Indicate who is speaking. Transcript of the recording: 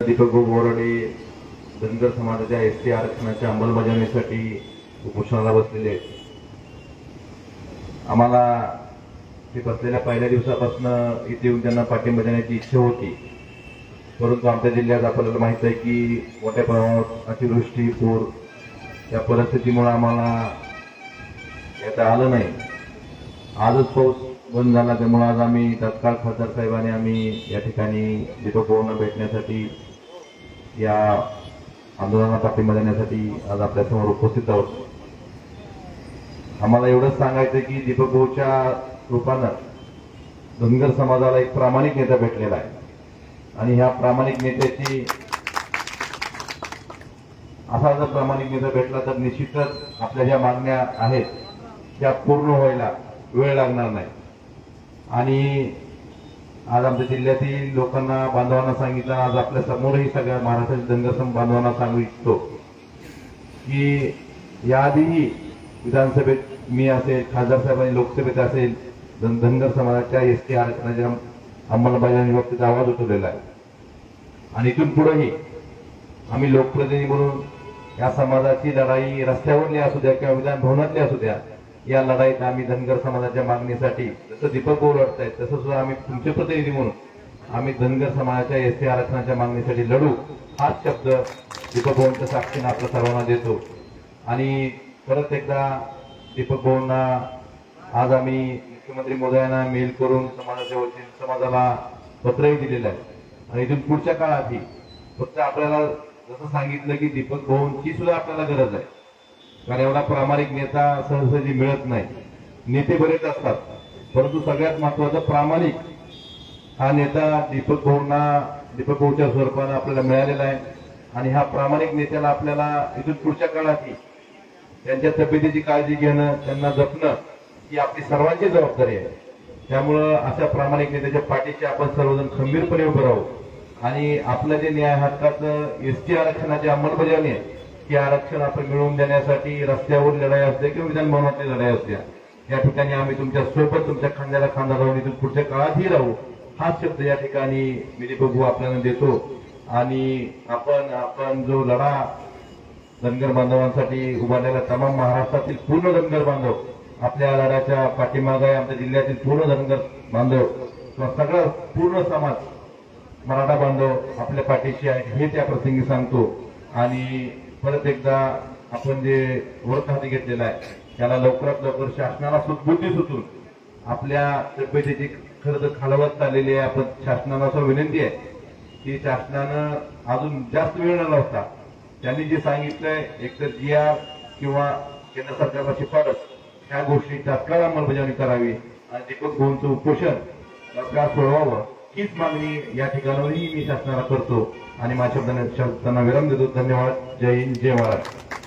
Speaker 1: दीपक बोराडे धनगर समाजाच्या S T आरक्षणाच्या अंमलबजावणीसाठी उपोषणाला बसलेले आहेत. आम्हाला ते बसलेल्या पहिल्या दिवसापासून इथे येऊन त्यांना पाठिंबा देण्याची इच्छा होती परंतु आमच्या जिल्ह्यात आपल्याला माहीत आहे की मोठ्या प्रमाणात अतिवृष्टी पूर या परिस्थितीमुळे आम्हाला येता आलं नाही आजच पाऊस बंद झाला त्यामुळे आज आम्ही तत्काळ खासदार साहेबांनी आम्ही या ठिकाणी दीपक भेटण्यासाठी या आंदोलनाला पाठिंबा देण्यासाठी आज आपल्यासमोर उपस्थित आहोत. आम्हाला एवढंच सांगायचं की दीपक भाऊच्या रूपानं धनगर समाजाला एक प्रामाणिक नेता भेटलेला आहे. आणि ह्या प्रामाणिक नेत्याची असा जर प्रामाणिक नेता भेटला तर निश्चितच आपल्या ज्या मागण्या आहेत त्या पूर्ण व्हायला वेळ लागणार नाही. आणि आज आमच्या जिल्ह्यातील लोकांना बांधवांना सांगितलं आज आपल्या समोरही सगळ्या महाराष्ट्रातील दंगसम बांधवांना सांगू इच्छितो की याआधीही विधानसभेत मी असेल खासदार साहेबांनी लोकसभेत असेल धनगर समाजाच्या एस टी आरक्षणाच्या अंमलबजावणी बाबतीत आवाज उठवलेला आहे. आणि इथून पुढेही आम्ही लोकप्रतिनिधी म्हणून या समाजाची लढाई रस्त्यावरली असू द्या किंवा विधान भवनातली असू द्या या लढाईत आम्ही धनगर समाजाच्या मागणीसाठी जसं दीपक भाऊ लढतायत तसं सुद्धा आम्ही तुमचे प्रतिनिधी म्हणून आम्ही धनगर समाजाच्या एस टी आरक्षणाच्या मागणीसाठी लढू हाच शब्द दीपक भाऊंच्या साक्षीने आपल्या सर्वांना देतो. आणि परत एकदा दीपक भाऊंना आज आम्ही मुख्यमंत्री मोदयांना मेल करून समाजाच्या वतीने समाजाला पत्रही दिलेलं आहे. आणि इथून पुढच्या काळातही फक्त आपल्याला जसं सांगितलं की दीपक भाऊंची सुद्धा आपल्याला गरज आहे. कारण एवढा प्रामाणिक नेता सहजासहजी मिळत नाही. नेते बरेच असतात. परंतु सगळ्यात महत्वाचं प्रामाणिक हा नेता दीपक भाऊंना दीपक भाऊच्या स्वरूपानं आपल्याला मिळालेला आहे. आणि ह्या प्रामाणिक नेत्याला आपल्याला इथून पुढच्या काळातही त्यांच्या तब्येतीची काळजी घेणं त्यांना जपणं ही आपली सर्वांची जबाबदारी आहे. त्यामुळं अशा प्रामाणिक नेत्याच्या पाठीशी आपण सर्वजण खंबीरपणे उभं राहू. आणि आपलं जे न्याय हक्काचं एस टी आरक्षणाची अंमलबजावणी आहे की आरक्षण आपण मिळवून देण्यासाठी रस्त्यावर लढाई असते किंवा विधानभवनातली लढाई असत्या या ठिकाणी आम्ही तुमच्यासोबत तुमच्या खांद्याला खांदा राहून इथून पुढच्या काळातही राहू. हाच शब्द या ठिकाणी मी बघू आपल्याला देतो. आणि आपण आपण जो लढा धनगर बांधवांसाठी उभारलेला तमाम महाराष्ट्रातील पूर्ण धनगर बांधव आपल्या लढ्याच्या पाठीमागे आमच्या जिल्ह्यातील पूर्ण धनगर बांधव किंवा सगळा पूर्ण समाज मराठा बांधव आपल्या पाठीशी आहे हे त्या प्रसंगी सांगतो. आणि परत एकदा आपण जे व्रत हाती घेतलेलं आहे त्याला लवकरात लवकर शासनाला सुदबुद्धी सुचून आपल्या तब्येतीची खरं तर खालवत चाललेली आहे आपण शासनाला असं विनंती आहे की शासनानं अजून जास्त वेळ न लावता त्यांनी जे सांगितलंय एकतर जी आर किंवा केंद्र सरकारला शिफारस ह्या गोष्टी तात्काळ अंमलबजावणी करावी. आणि दीपक भाऊंचं उपोषण तात्काळ सोडवावं हीच मागणी या ठिकाणावरही मी शासनाला करतो. आणि माझ्या शब्दांना विराम देतो. धन्यवाद. जय हिंद. जय महाराष्ट्र.